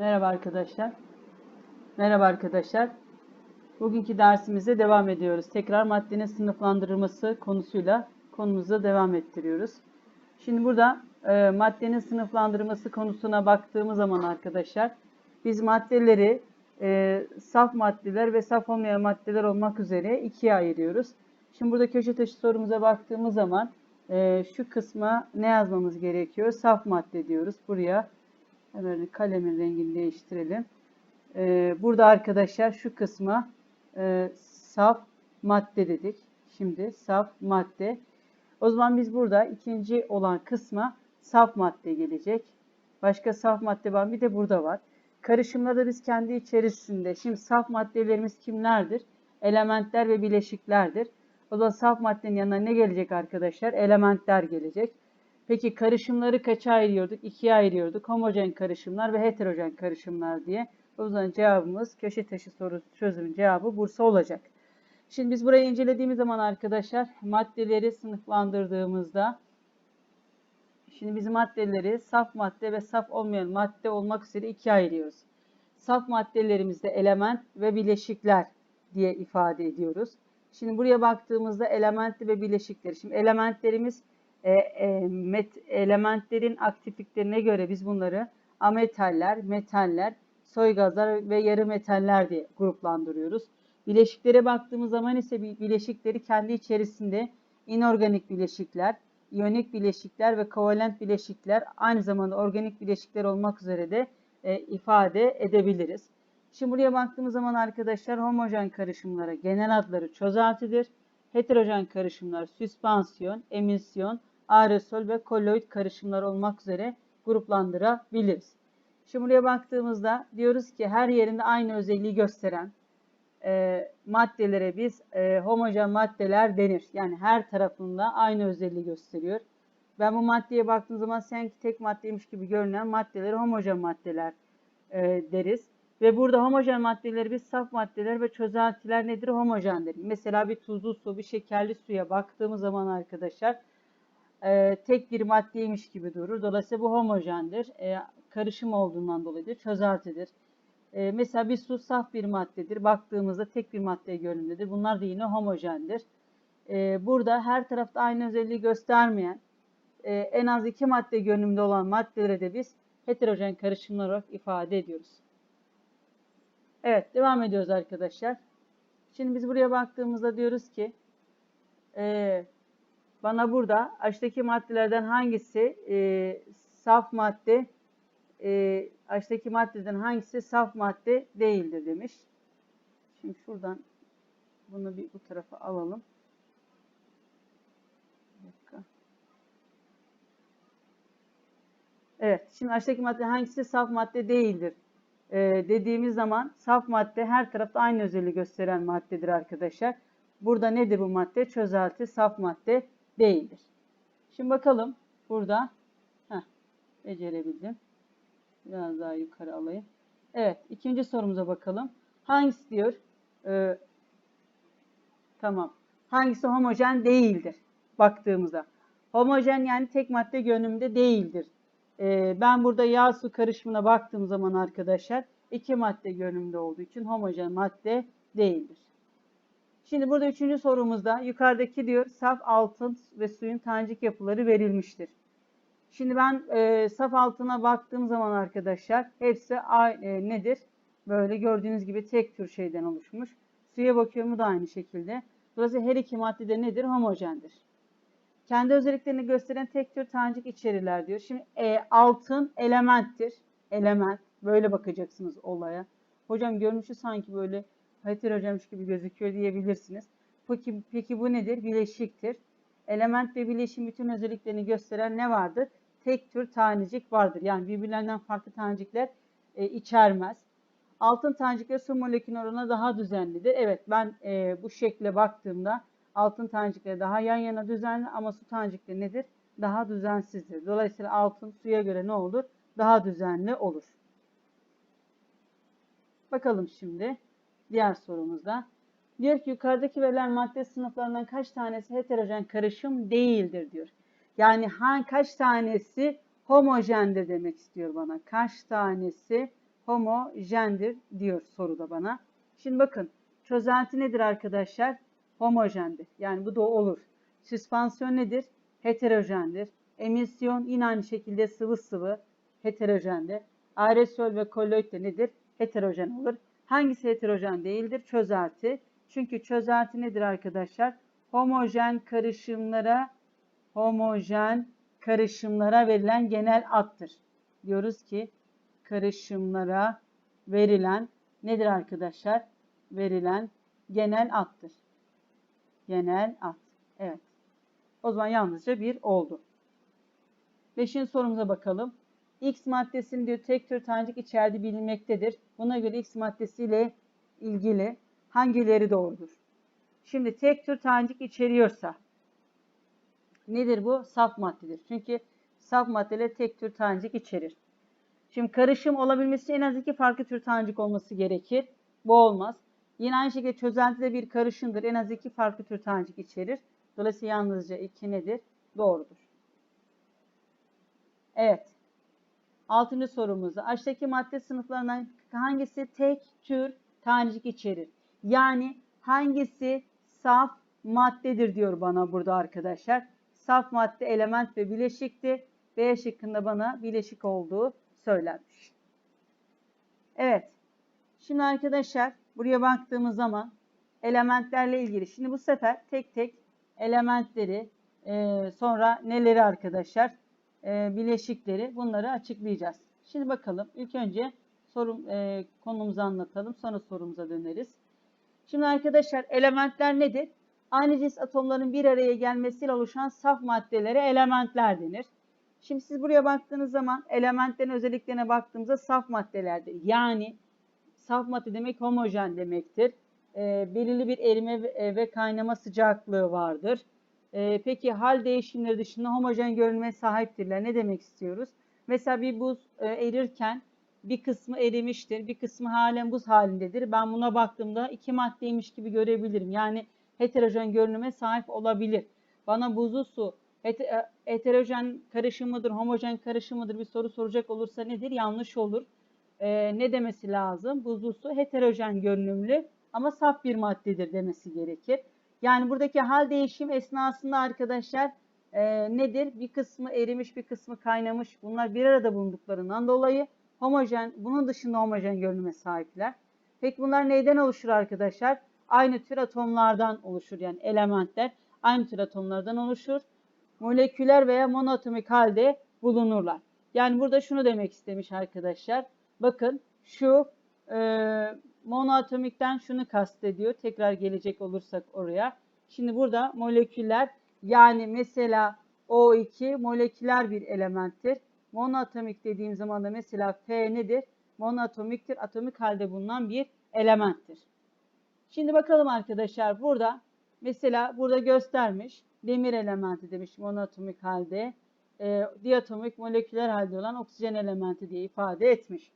Merhaba arkadaşlar. Merhaba arkadaşlar. Bugünkü dersimize devam ediyoruz. Tekrar maddenin sınıflandırılması konusuyla konumuza devam ettiriyoruz. Şimdi burada e, maddenin sınıflandırılması konusuna baktığımız zaman arkadaşlar biz maddeleri e, saf maddeler ve saf olmayan maddeler olmak üzere ikiye ayırıyoruz. Şimdi burada köşe taşı sorumuza baktığımız zaman e, şu kısma ne yazmamız gerekiyor? Saf madde diyoruz. Buraya hemen kalemin rengini değiştirelim. E, burada arkadaşlar şu kısma e, saf madde dedik. Şimdi saf madde. O zaman biz burada ikinci olan kısma saf madde gelecek. Başka saf madde var. Bir de burada var. Karışımlarda biz kendi içerisinde. Şimdi saf maddelerimiz kimlerdir? Elementler ve bileşiklerdir. O zaman saf maddenin yanına ne gelecek arkadaşlar? Elementler gelecek. Peki karışımları kaça ayırıyorduk? İkiye ayırıyorduk. Homojen karışımlar ve heterojen karışımlar diye. O zaman cevabımız köşe taşı soru çözümün cevabı Bursa olacak. Şimdi biz burayı incelediğimiz zaman arkadaşlar maddeleri sınıflandırdığımızda şimdi biz maddeleri saf madde ve saf olmayan madde olmak üzere ikiye ayırıyoruz. Saf maddelerimizde element ve bileşikler diye ifade ediyoruz. Şimdi buraya baktığımızda elementli ve bileşikleri. Şimdi elementlerimiz e, e, met, elementlerin aktifliklerine göre biz bunları ametaller, metaller, soy gazlar ve yarı metaller diye gruplandırıyoruz. Bileşiklere baktığımız zaman ise bileşikleri kendi içerisinde inorganik bileşikler, iyonik bileşikler ve kovalent bileşikler aynı zamanda organik bileşikler olmak üzere de e, ifade edebiliriz. Şimdi buraya baktığımız zaman arkadaşlar homojen karışımlara genel adları çözeltidir. Heterojen karışımlar süspansiyon, emisyon, aerosol ve koloid karışımlar olmak üzere gruplandırabiliriz. Şimdi buraya baktığımızda diyoruz ki her yerinde aynı özelliği gösteren e, maddelere biz e, homojen maddeler denir. Yani her tarafında aynı özelliği gösteriyor. Ben bu maddeye baktığım zaman sanki tek maddeymiş gibi görünen maddeleri homojen maddeler e, deriz. Ve burada homojen maddeleri biz saf maddeler ve çözeltiler nedir? Homojendir. Mesela bir tuzlu su, bir şekerli suya baktığımız zaman arkadaşlar e, tek bir maddeymiş gibi durur. Dolayısıyla bu homojendir. E, karışım olduğundan dolayıdır. Çözeltidir. E, mesela bir su saf bir maddedir. Baktığımızda tek bir madde görünümdedir. Bunlar da yine homojendir. E, burada her tarafta aynı özelliği göstermeyen e, en az iki madde görünümde olan maddelere de biz heterojen karışımlar olarak ifade ediyoruz. Evet devam ediyoruz arkadaşlar. Şimdi biz buraya baktığımızda diyoruz ki e, bana burada aşağıdaki maddelerden hangisi e, saf madde e, aşağıdaki maddeden hangisi saf madde değildir demiş. Şimdi şuradan bunu bir bu tarafa alalım. Evet, şimdi aşağıdaki madde hangisi saf madde değildir? Ee, dediğimiz zaman saf madde her tarafta aynı özelliği gösteren maddedir arkadaşlar. Burada nedir bu madde? Çözelti saf madde değildir. Şimdi bakalım burada. Heh, becerebildim. Biraz daha yukarı alayım. Evet, ikinci sorumuza bakalım. Hangisi diyor? Ee, tamam. Hangisi homojen değildir? Baktığımızda. Homojen yani tek madde görünümde değildir. Ee, ben burada yağ su karışımına baktığım zaman arkadaşlar iki madde görünümde olduğu için homojen madde değildir. Şimdi burada üçüncü sorumuzda yukarıdaki diyor saf altın ve suyun tanecik yapıları verilmiştir. Şimdi ben e, saf altına baktığım zaman arkadaşlar hepsi aynı, e, nedir? Böyle gördüğünüz gibi tek tür şeyden oluşmuş. Suya bakıyorum da aynı şekilde. Dolayısıyla her iki madde de nedir? Homojendir. Kendi özelliklerini gösteren tek tür tanecik içerirler diyor. Şimdi e, altın elementtir. Element. Böyle bakacaksınız olaya. Hocam görünüşü sanki böyle heterojenmiş gibi gözüküyor diyebilirsiniz. Peki, peki bu nedir? Bileşiktir. Element ve bileşim bütün özelliklerini gösteren ne vardır? Tek tür tanecik vardır. Yani birbirlerinden farklı tanecikler e, içermez. Altın tanecikler su molekül oranına daha düzenlidir. Evet ben e, bu şekle baktığımda altın tanecikleri daha yan yana düzenli ama su tanecikleri nedir? Daha düzensizdir. Dolayısıyla altın suya göre ne olur? Daha düzenli olur. Bakalım şimdi diğer sorumuzda. Diyor ki yukarıdaki verilen madde sınıflarından kaç tanesi heterojen karışım değildir diyor. Yani ha, kaç tanesi homojendir demek istiyor bana. Kaç tanesi homojendir diyor soruda bana. Şimdi bakın çözelti nedir arkadaşlar? Homojendir. Yani bu da olur. Süspansiyon nedir? Heterojendir. Emisyon yine aynı şekilde sıvı sıvı heterojendir. Aerosol ve kolloid de nedir? Heterojen olur. Hangisi heterojen değildir? Çözelti. Çünkü çözelti nedir arkadaşlar? Homojen karışımlara homojen karışımlara verilen genel addır. Diyoruz ki karışımlara verilen nedir arkadaşlar? Verilen genel addır. Genel ad. Evet. O zaman yalnızca bir oldu. Beşinci sorumuza bakalım. X maddesinin diyor tek tür tanecik içerdiği bilinmektedir. Buna göre X maddesiyle ilgili hangileri doğrudur? Şimdi tek tür tanecik içeriyorsa nedir bu? Saf maddedir. Çünkü saf maddeler tek tür tanecik içerir. Şimdi karışım olabilmesi için en az iki farklı tür tanecik olması gerekir. Bu olmaz. Yine aynı şekilde çözelti de bir karışımdır. En az iki farklı tür tanecik içerir. Dolayısıyla yalnızca iki nedir? Doğrudur. Evet. Altıncı sorumuzda. Aşağıdaki madde sınıflarından hangisi tek tür tanecik içerir? Yani hangisi saf maddedir diyor bana burada arkadaşlar. Saf madde element ve bileşikti. B şıkkında bana bileşik olduğu söylenmiş. Evet. Şimdi arkadaşlar buraya baktığımız zaman elementlerle ilgili. Şimdi bu sefer tek tek elementleri sonra neleri arkadaşlar e, bileşikleri bunları açıklayacağız. Şimdi bakalım ilk önce sorum e, konumuzu anlatalım sonra sorumuza döneriz. Şimdi arkadaşlar elementler nedir? Aynı cins atomların bir araya gelmesiyle oluşan saf maddelere elementler denir. Şimdi siz buraya baktığınız zaman elementlerin özelliklerine baktığımızda saf maddelerdir. Yani saf madde demek homojen demektir. E, belirli bir erime ve, e, ve kaynama sıcaklığı vardır. E, peki hal değişimleri dışında homojen görünme sahiptirler. Ne demek istiyoruz? Mesela bir buz e, erirken bir kısmı erimiştir, bir kısmı halen buz halindedir. Ben buna baktığımda iki maddeymiş gibi görebilirim. Yani heterojen görünüme sahip olabilir. Bana buzlu su heterojen karışımıdır, homojen karışımıdır bir soru soracak olursa nedir? Yanlış olur. Ee, ne demesi lazım? Buzlu su heterojen görünümlü ama saf bir maddedir demesi gerekir. Yani buradaki hal değişim esnasında arkadaşlar e, nedir? Bir kısmı erimiş, bir kısmı kaynamış. Bunlar bir arada bulunduklarından dolayı homojen, bunun dışında homojen görünüme sahipler. Peki bunlar neyden oluşur arkadaşlar? Aynı tür atomlardan oluşur yani elementler aynı tür atomlardan oluşur. Moleküler veya monoatomik halde bulunurlar. Yani burada şunu demek istemiş arkadaşlar. Bakın şu e, monoatomikten şunu kastediyor. Tekrar gelecek olursak oraya. Şimdi burada moleküler yani mesela O2 moleküler bir elementtir. Monoatomik dediğim zaman da mesela F nedir? Monoatomiktir. Atomik halde bulunan bir elementtir. Şimdi bakalım arkadaşlar burada mesela burada göstermiş demir elementi demiş monoatomik halde. E, diatomik moleküler halde olan oksijen elementi diye ifade etmiş.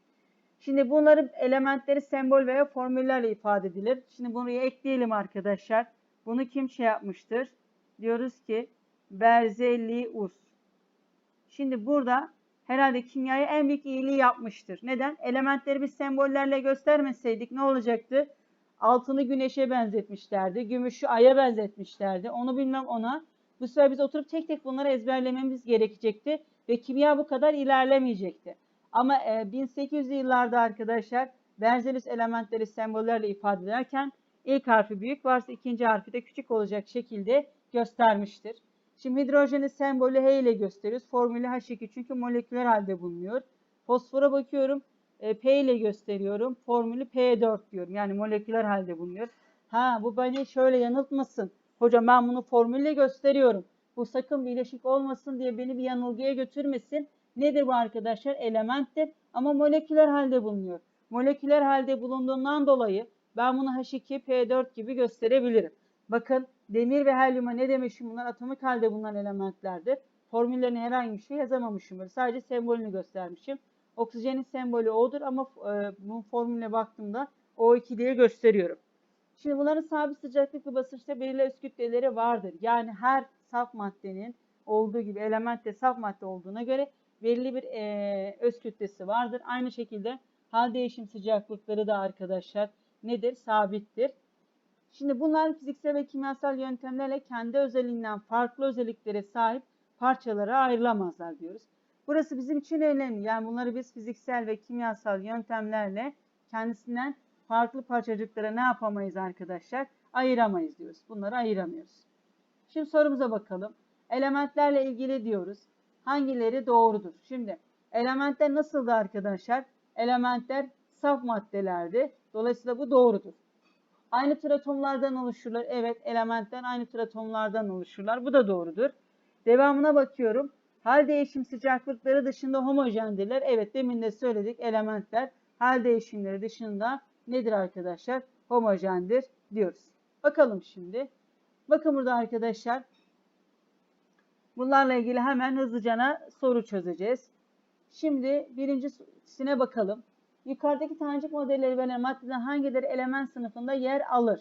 Şimdi bunların elementleri sembol veya formüllerle ifade edilir. Şimdi bunu ekleyelim arkadaşlar. Bunu kim şey yapmıştır? Diyoruz ki Berzelius. Şimdi burada herhalde kimyaya en büyük iyiliği yapmıştır. Neden? Elementleri biz sembollerle göstermeseydik ne olacaktı? Altını güneşe benzetmişlerdi. Gümüşü aya benzetmişlerdi. Onu bilmem ona. Bu sefer biz oturup tek tek bunları ezberlememiz gerekecekti. Ve kimya bu kadar ilerlemeyecekti. Ama e, 1800'lü yıllarda arkadaşlar Berzelius elementleri sembollerle ifade ederken ilk harfi büyük varsa ikinci harfi de küçük olacak şekilde göstermiştir. Şimdi hidrojenin sembolü H ile gösteriyoruz. Formülü H2 çünkü moleküler halde bulunuyor. Fosfora bakıyorum. E, P ile gösteriyorum. Formülü P4 diyorum. Yani moleküler halde bulunuyor. Ha bu beni şöyle yanıltmasın. Hocam ben bunu formülle gösteriyorum. Bu sakın bileşik olmasın diye beni bir yanılgıya götürmesin. Nedir bu arkadaşlar? Elementtir ama moleküler halde bulunuyor. Moleküler halde bulunduğundan dolayı ben bunu H2P4 gibi gösterebilirim. Bakın demir ve helyuma ne demişim bunlar atomik halde bulunan elementlerdir. Formüllerini herhangi bir şey yazamamışım. Sadece sembolünü göstermişim. Oksijenin sembolü O'dur ama e, bu formüle baktığımda O2 diye gösteriyorum. Şimdi bunların sabit sıcaklık ve basınçta belirli öz kütleleri vardır. Yani her saf maddenin olduğu gibi element de saf madde olduğuna göre belirli bir e, öz kütlesi vardır. Aynı şekilde Hal değişim sıcaklıkları da arkadaşlar nedir? Sabittir. Şimdi bunlar fiziksel ve kimyasal yöntemlerle kendi özelliğinden farklı özelliklere sahip parçalara ayrılamazlar diyoruz. Burası bizim için önemli. Yani bunları biz fiziksel ve kimyasal yöntemlerle kendisinden farklı parçacıklara ne yapamayız arkadaşlar? Ayıramayız diyoruz. Bunları ayıramıyoruz. Şimdi sorumuza bakalım. Elementlerle ilgili diyoruz. Hangileri doğrudur? Şimdi elementler nasıldı arkadaşlar? Elementler saf maddelerdi. Dolayısıyla bu doğrudur. Aynı tür atomlardan oluşurlar. Evet elementler aynı tür atomlardan oluşurlar. Bu da doğrudur. Devamına bakıyorum. Hal değişim sıcaklıkları dışında homojendirler. Evet demin de söyledik elementler hal değişimleri dışında nedir arkadaşlar? Homojendir diyoruz. Bakalım şimdi. Bakın burada arkadaşlar. Bunlarla ilgili hemen hızlıcana soru çözeceğiz. Şimdi birincisine bakalım. Yukarıdaki tanecik modelleri veren maddeden hangileri element sınıfında yer alır?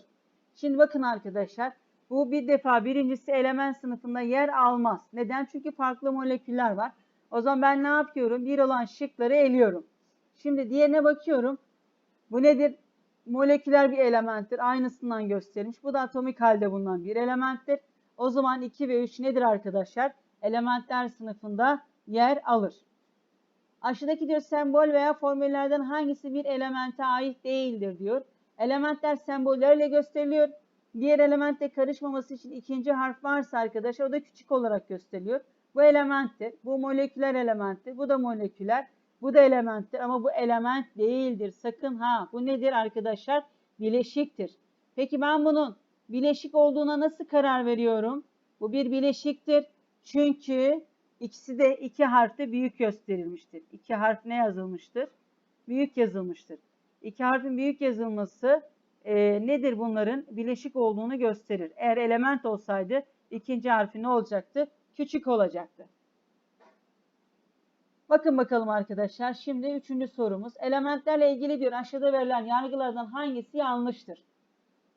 Şimdi bakın arkadaşlar. Bu bir defa birincisi element sınıfında yer almaz. Neden? Çünkü farklı moleküller var. O zaman ben ne yapıyorum? Bir olan şıkları eliyorum. Şimdi diğerine bakıyorum. Bu nedir? Moleküler bir elementtir. Aynısından gösterilmiş. Bu da atomik halde bulunan bir elementtir. O zaman 2 ve 3 nedir arkadaşlar? Elementler sınıfında yer alır. Aşağıdaki diyor sembol veya formüllerden hangisi bir elemente ait değildir diyor. Elementler sembollerle gösteriliyor. Diğer elementle karışmaması için ikinci harf varsa arkadaşlar o da küçük olarak gösteriliyor. Bu elementtir. Bu moleküler elementtir. Bu da moleküler. Bu da elementtir ama bu element değildir. Sakın ha. Bu nedir arkadaşlar? Bileşiktir. Peki ben bunun bileşik olduğuna nasıl karar veriyorum? Bu bir bileşiktir. Çünkü ikisi de iki harfte büyük gösterilmiştir. İki harf ne yazılmıştır? Büyük yazılmıştır. İki harfin büyük yazılması e, nedir bunların? Bileşik olduğunu gösterir. Eğer element olsaydı ikinci harfi ne olacaktı? Küçük olacaktı. Bakın bakalım arkadaşlar. Şimdi üçüncü sorumuz. Elementlerle ilgili diyor aşağıda verilen yargılardan hangisi yanlıştır?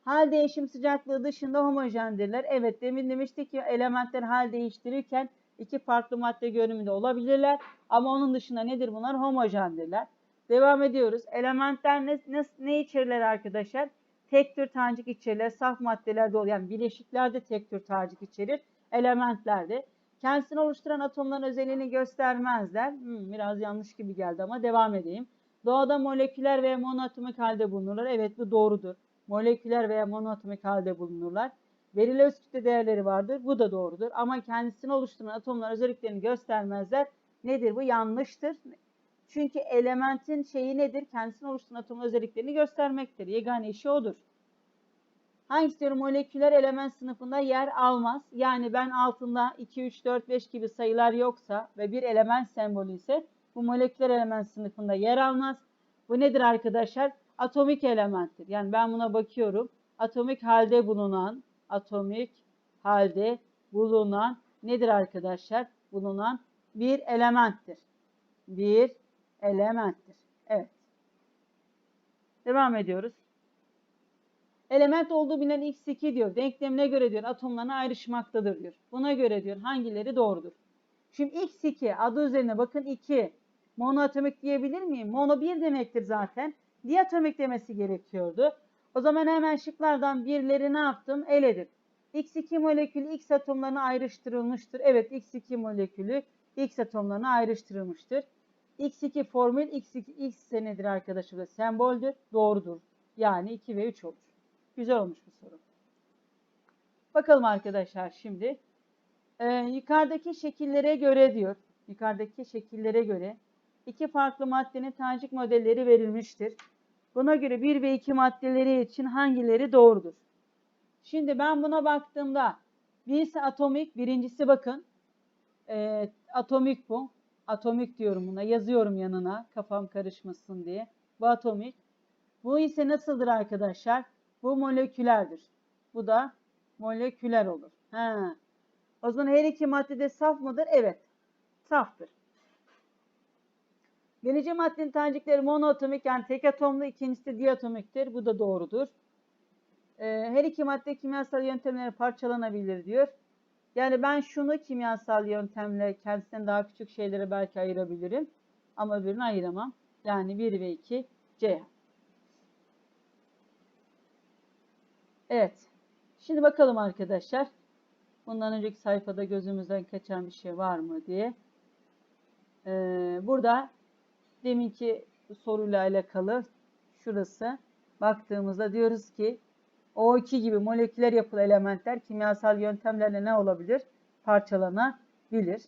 Hal değişim sıcaklığı dışında homojendirler. Evet demin demiştik ki elementler hal değiştirirken iki farklı madde görünümünde olabilirler. Ama onun dışında nedir bunlar? Homojendirler. Devam ediyoruz. Elementler ne, ne, ne içerirler arkadaşlar? Tek tür tanecik içerirler. Saf maddelerde oluyor. Yani bileşiklerde tek tür tanecik içerir. Elementlerde. Kendisini oluşturan atomların özelliğini göstermezler. Hmm, biraz yanlış gibi geldi ama devam edeyim. Doğada moleküler veya monoatomik halde bulunurlar. Evet bu doğrudur. Moleküler veya monoatomik halde bulunurlar. Verili öz kütle değerleri vardır. Bu da doğrudur. Ama kendisini oluşturan atomlar özelliklerini göstermezler. Nedir bu? Yanlıştır. Çünkü elementin şeyi nedir? Kendisini oluşturan atom özelliklerini göstermektir. Yegane işi odur. Hangisi diyorum moleküler element sınıfında yer almaz. Yani ben altında 2, 3, 4, 5 gibi sayılar yoksa ve bir element sembolü ise bu moleküler element sınıfında yer almaz. Bu nedir arkadaşlar? Atomik elementtir. Yani ben buna bakıyorum. Atomik halde bulunan, atomik halde bulunan nedir arkadaşlar? Bulunan bir elementtir. Bir elementtir. Evet. Devam ediyoruz. Element olduğu bilinen x2 diyor. Denklemine göre diyor atomlarına ayrışmaktadır diyor. Buna göre diyor hangileri doğrudur? Şimdi x2 adı üzerine bakın 2. Monoatomik diyebilir miyim? Mono 1 demektir zaten. Diatomik demesi gerekiyordu. O zaman hemen şıklardan birileri ne yaptım? Eledim. X2 molekülü X atomlarına ayrıştırılmıştır. Evet X2 molekülü X atomlarına ayrıştırılmıştır. X2 formül X2 X nedir arkadaşlar? Semboldür. Doğrudur. Yani 2 ve 3 olur. Güzel olmuş bu soru. Bakalım arkadaşlar şimdi. Ee, yukarıdaki şekillere göre diyor. Yukarıdaki şekillere göre iki farklı maddenin tanecik modelleri verilmiştir. Buna göre 1 ve 2 maddeleri için hangileri doğrudur? Şimdi ben buna baktığımda birisi atomik, birincisi bakın e, atomik bu. Atomik diyorum buna. Yazıyorum yanına kafam karışmasın diye. Bu atomik. Bu ise nasıldır arkadaşlar? Bu molekülerdir. Bu da moleküler olur. Ha. O zaman her iki madde de saf mıdır? Evet. Saftır. Birinci maddenin tanecikleri monoatomik yani tek atomlu, ikincisi de diatomiktir. Bu da doğrudur. Ee, her iki madde kimyasal yöntemleri parçalanabilir diyor. Yani ben şunu kimyasal yöntemle kendisinden daha küçük şeylere belki ayırabilirim. Ama öbürünü ayıramam. Yani 1 ve 2 C. Evet. Şimdi bakalım arkadaşlar. Bundan önceki sayfada gözümüzden kaçan bir şey var mı diye. Ee, burada deminki soruyla alakalı şurası baktığımızda diyoruz ki O2 gibi moleküler yapılı elementler kimyasal yöntemlerle ne olabilir? Parçalanabilir.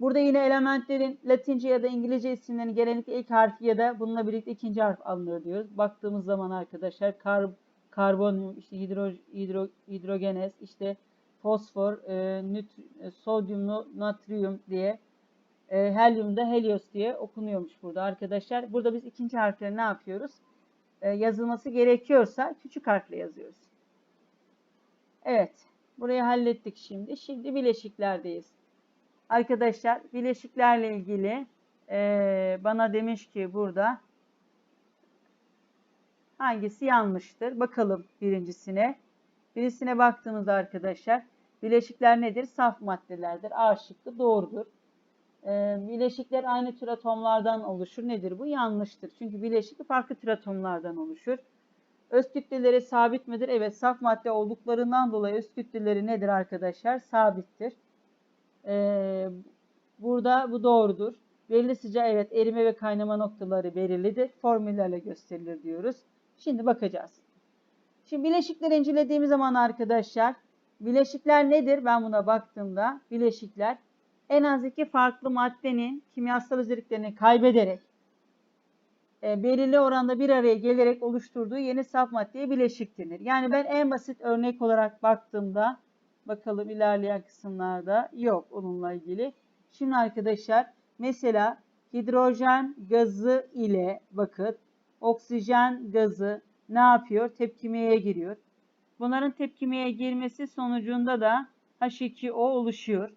Burada yine elementlerin Latince ya da İngilizce isimlerinin genellikle ilk harfi ya da bununla birlikte ikinci harf alınır diyoruz. Baktığımız zaman arkadaşlar kar, karbonyum, işte hidro, hidro, hidrogenes, işte fosfor, e, nüt, e, sodyumlu natrium diye e, helyumda helios diye okunuyormuş burada arkadaşlar. Burada biz ikinci harfleri ne yapıyoruz? E, yazılması gerekiyorsa küçük harfle yazıyoruz. Evet. Burayı hallettik şimdi. Şimdi bileşiklerdeyiz. Arkadaşlar bileşiklerle ilgili e, bana demiş ki burada hangisi yanlıştır? Bakalım birincisine. Birisine baktığımızda arkadaşlar bileşikler nedir? Saf maddelerdir. A şıkkı doğrudur. E, bileşikler aynı tür atomlardan oluşur. Nedir bu? Yanlıştır. Çünkü bileşik farklı tür atomlardan oluşur. Öz kütleleri sabit midir? Evet saf madde olduklarından dolayı öz kütleleri nedir arkadaşlar? Sabittir. Ee, burada bu doğrudur. Belli sıcağı evet erime ve kaynama noktaları belirlidir. Formüllerle gösterilir diyoruz. Şimdi bakacağız. Şimdi bileşikleri incelediğimiz zaman arkadaşlar bileşikler nedir? Ben buna baktığımda bileşikler en az iki farklı maddenin kimyasal özelliklerini kaybederek e, belirli oranda bir araya gelerek oluşturduğu yeni saf maddeye bileşik denir. Yani ben en basit örnek olarak baktığımda bakalım ilerleyen kısımlarda yok onunla ilgili. Şimdi arkadaşlar mesela hidrojen gazı ile bakın oksijen gazı ne yapıyor? Tepkimeye giriyor. Bunların tepkimeye girmesi sonucunda da H2O oluşuyor.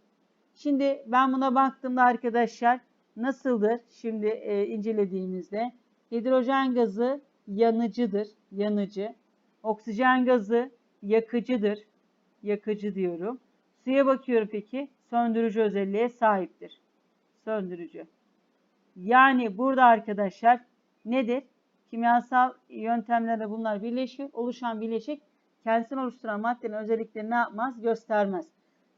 Şimdi ben buna baktığımda arkadaşlar nasıldır? Şimdi e, incelediğimizde hidrojen gazı yanıcıdır, yanıcı. Oksijen gazı yakıcıdır, yakıcı diyorum. Suya bakıyorum peki söndürücü özelliğe sahiptir. Söndürücü. Yani burada arkadaşlar nedir? Kimyasal yöntemlerle bunlar birleşiyor. Oluşan bileşik kendisini oluşturan maddenin özelliklerini ne yapmaz? Göstermez.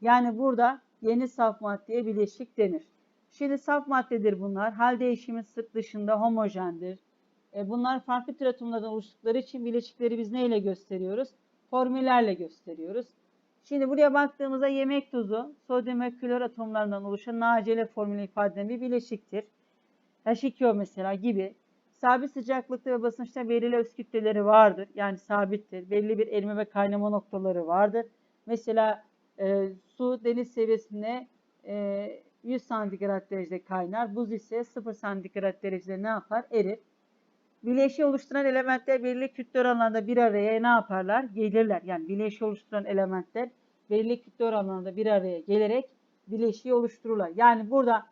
Yani burada yeni saf maddeye bileşik denir. Şimdi saf maddedir bunlar. Hal değişimi sık dışında homojendir. E, bunlar farklı tür atomlardan oluştukları için bileşikleri biz neyle gösteriyoruz? Formüllerle gösteriyoruz. Şimdi buraya baktığımızda yemek tuzu sodyum ve klor atomlarından oluşan nacele formülü ifade eden bir bileşiktir. H2O mesela gibi sabit sıcaklıkta ve basınçta belirli öz kütleleri vardır. Yani sabittir. Belli bir erime ve kaynama noktaları vardır. Mesela e, su deniz seviyesinde e, 100 santigrat derecede kaynar. Buz ise 0 santigrat derecede ne yapar? Erir. Bileşiği oluşturan elementler belirli kütle oranlarında bir araya ne yaparlar? Gelirler. Yani bileşiği oluşturan elementler belirli kütle oranlarında bir araya gelerek bileşiği oluştururlar. Yani burada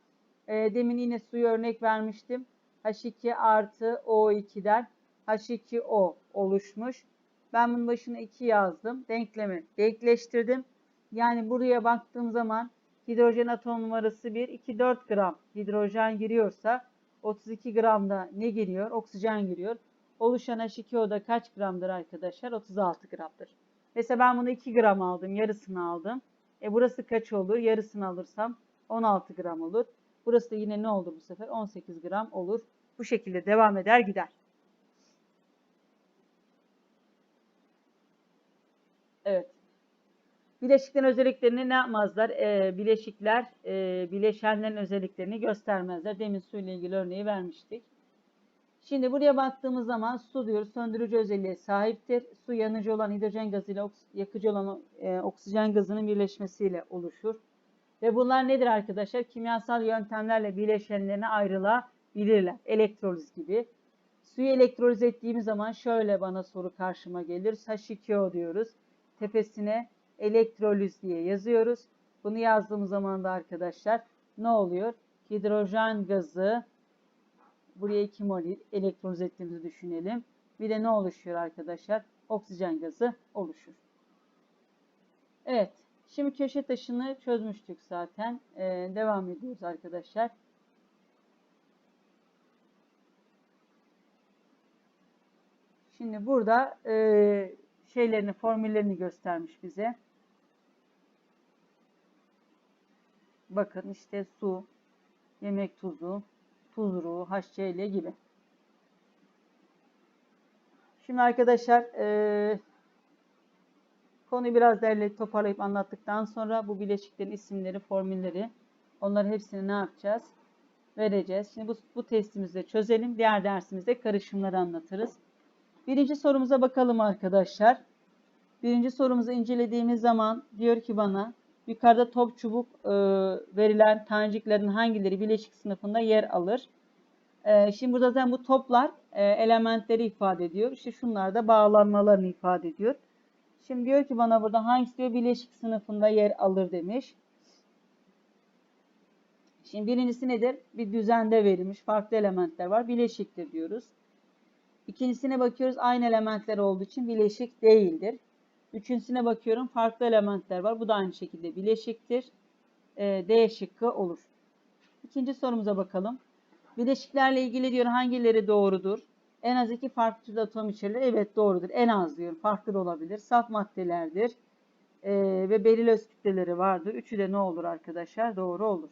e, demin yine suyu örnek vermiştim. H2 artı O2'den H2O oluşmuş. Ben bunun başına 2 yazdım. Denklemi denkleştirdim. Yani buraya baktığım zaman hidrojen atom numarası 1, 2, 4 gram hidrojen giriyorsa 32 gramda ne giriyor? Oksijen giriyor. Oluşan H2O'da kaç gramdır arkadaşlar? 36 gramdır. Mesela ben bunu 2 gram aldım, yarısını aldım. E burası kaç olur? Yarısını alırsam 16 gram olur. Burası da yine ne olur bu sefer? 18 gram olur. Bu şekilde devam eder gider. Evet. Bileşiklerin özelliklerini ne yapmazlar? E, bileşikler e, bileşenlerin özelliklerini göstermezler. Demin su ile ilgili örneği vermiştik. Şimdi buraya baktığımız zaman su diyoruz söndürücü özelliğe sahiptir. Su yanıcı olan hidrojen gazı ile yakıcı olan e, oksijen gazının birleşmesiyle oluşur. Ve bunlar nedir arkadaşlar? Kimyasal yöntemlerle bileşenlerine ayrılabilirler. Elektroliz gibi. Suyu elektroliz ettiğimiz zaman şöyle bana soru karşıma gelir. H2O diyoruz. Tepesine elektroliz diye yazıyoruz. Bunu yazdığımız zaman da arkadaşlar ne oluyor? Hidrojen gazı buraya 2 mol elektroliz ettiğimizi düşünelim. Bir de ne oluşuyor arkadaşlar? Oksijen gazı oluşur. Evet. Şimdi köşe taşını çözmüştük zaten. Ee, devam ediyoruz arkadaşlar. Şimdi burada e, şeylerini, formüllerini göstermiş bize. Bakın işte su, yemek tuzu, tuzru, HCl gibi. Şimdi arkadaşlar e, konuyu biraz derleyip toparlayıp anlattıktan sonra bu bileşiklerin isimleri, formülleri onların hepsini ne yapacağız? Vereceğiz. Şimdi bu, bu testimizde çözelim. Diğer dersimizde karışımları anlatırız. Birinci sorumuza bakalım arkadaşlar. Birinci sorumuzu incelediğimiz zaman diyor ki bana yukarıda top çubuk e, verilen taneciklerin hangileri bileşik sınıfında yer alır? E, şimdi burada zaten bu toplar e, elementleri ifade ediyor. İşte şunlar da bağlanmalarını ifade ediyor. Şimdi diyor ki bana burada hangisi diyor bileşik sınıfında yer alır demiş. Şimdi birincisi nedir? Bir düzende verilmiş farklı elementler var. Bileşiktir diyoruz. İkincisine bakıyoruz aynı elementler olduğu için bileşik değildir. Üçüncüsüne bakıyorum farklı elementler var. Bu da aynı şekilde bileşiktir. E, D şıkkı olur. İkinci sorumuza bakalım. Bileşiklerle ilgili diyor hangileri doğrudur? En az iki farklı türde atom içerir. Evet doğrudur. En az diyor. Farklı da olabilir. Saf maddelerdir. E, ve belirli öz kütleleri vardır. Üçü de ne olur arkadaşlar? Doğru olur.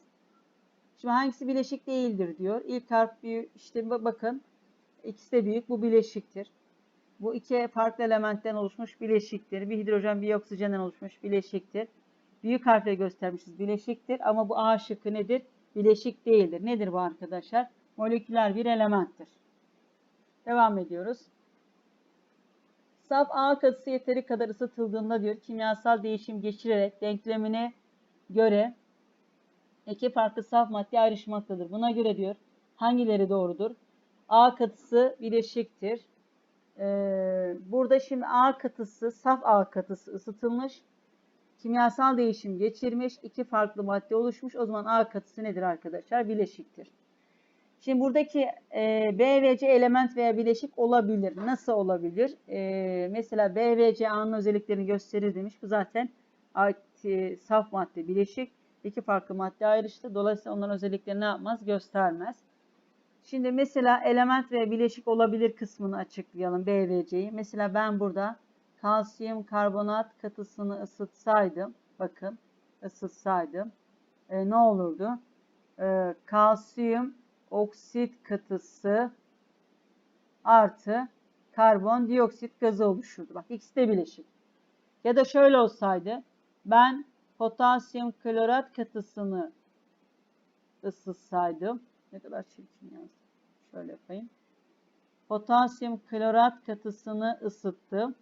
Şimdi hangisi bileşik değildir diyor. İlk harf büyük. İşte bakın ikisi de büyük. Bu bileşiktir. Bu iki farklı elementten oluşmuş bileşiktir. Bir hidrojen bir oksijenden oluşmuş bileşiktir. Büyük harfle göstermişiz bileşiktir ama bu A şıkkı nedir? Bileşik değildir. Nedir bu arkadaşlar? Moleküler bir elementtir. Devam ediyoruz. Saf A katısı yeteri kadar ısıtıldığında diyor kimyasal değişim geçirerek denklemine göre iki farklı saf madde ayrışmaktadır. Buna göre diyor hangileri doğrudur? A katısı bileşiktir. Ee, burada şimdi A katısı, saf A katısı ısıtılmış. Kimyasal değişim geçirmiş. iki farklı madde oluşmuş. O zaman A katısı nedir arkadaşlar? Bileşiktir. Şimdi buradaki e, B ve C element veya bileşik olabilir. Nasıl olabilir? E, mesela B ve C A'nın özelliklerini gösterir demiş. Bu zaten e, saf madde bileşik. iki farklı madde ayrıştı. Dolayısıyla onların özelliklerini ne yapmaz? Göstermez. Şimdi mesela element ve bileşik olabilir kısmını açıklayalım B ve C'yi. Mesela ben burada kalsiyum karbonat katısını ısıtsaydım, bakın ısıtsaydım e, ne olurdu? E, kalsiyum oksit katısı artı karbondioksit gazı oluşurdu. Bak ikisi de bileşik. Ya da şöyle olsaydı ben potasyum klorat katısını ısıtsaydım ne kadar çirkin yazdım. Şöyle yapayım. Potasyum klorat katısını ısıttım.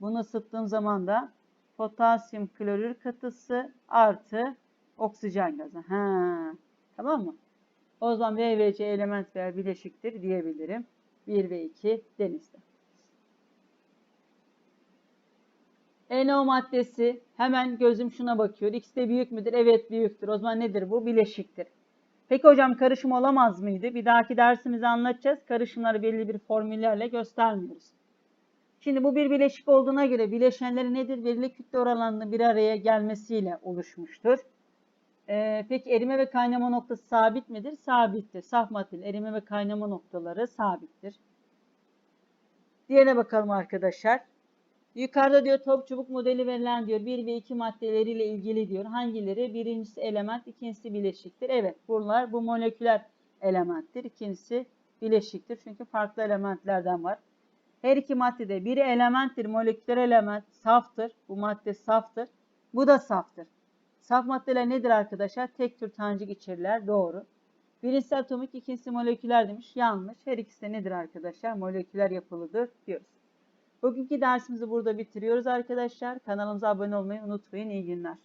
Bunu ısıttığım zaman da potasyum klorür katısı artı oksijen gazı. Ha, tamam mı? O zaman V ve C element veya bileşiktir diyebilirim. 1 ve 2 denizde. NO maddesi hemen gözüm şuna bakıyor. X de büyük müdür? Evet büyüktür. O zaman nedir bu? Bileşiktir. Peki hocam karışım olamaz mıydı? Bir dahaki dersimizi anlatacağız. Karışımları belli bir formüllerle göstermiyoruz. Şimdi bu bir bileşik olduğuna göre bileşenleri nedir? Belirli kütle oranlarının bir araya gelmesiyle oluşmuştur. Ee, peki erime ve kaynama noktası sabit midir? Sabittir. Saf maddenin erime ve kaynama noktaları sabittir. Diğerine bakalım arkadaşlar. Yukarıda diyor top çubuk modeli verilen diyor 1 ve 2 maddeleriyle ilgili diyor. Hangileri? Birincisi element, ikincisi bileşiktir. Evet bunlar bu moleküler elementtir. İkincisi bileşiktir. Çünkü farklı elementlerden var. Her iki maddede biri elementtir, moleküler element saftır. Bu madde saftır. Bu da saftır. Saf maddeler nedir arkadaşlar? Tek tür tanecik içerirler. Doğru. Birincisi atomik, ikincisi moleküler demiş. Yanlış. Her ikisi de nedir arkadaşlar? Moleküler yapılıdır diyoruz. Bugünkü dersimizi burada bitiriyoruz arkadaşlar. Kanalımıza abone olmayı unutmayın. İyi günler.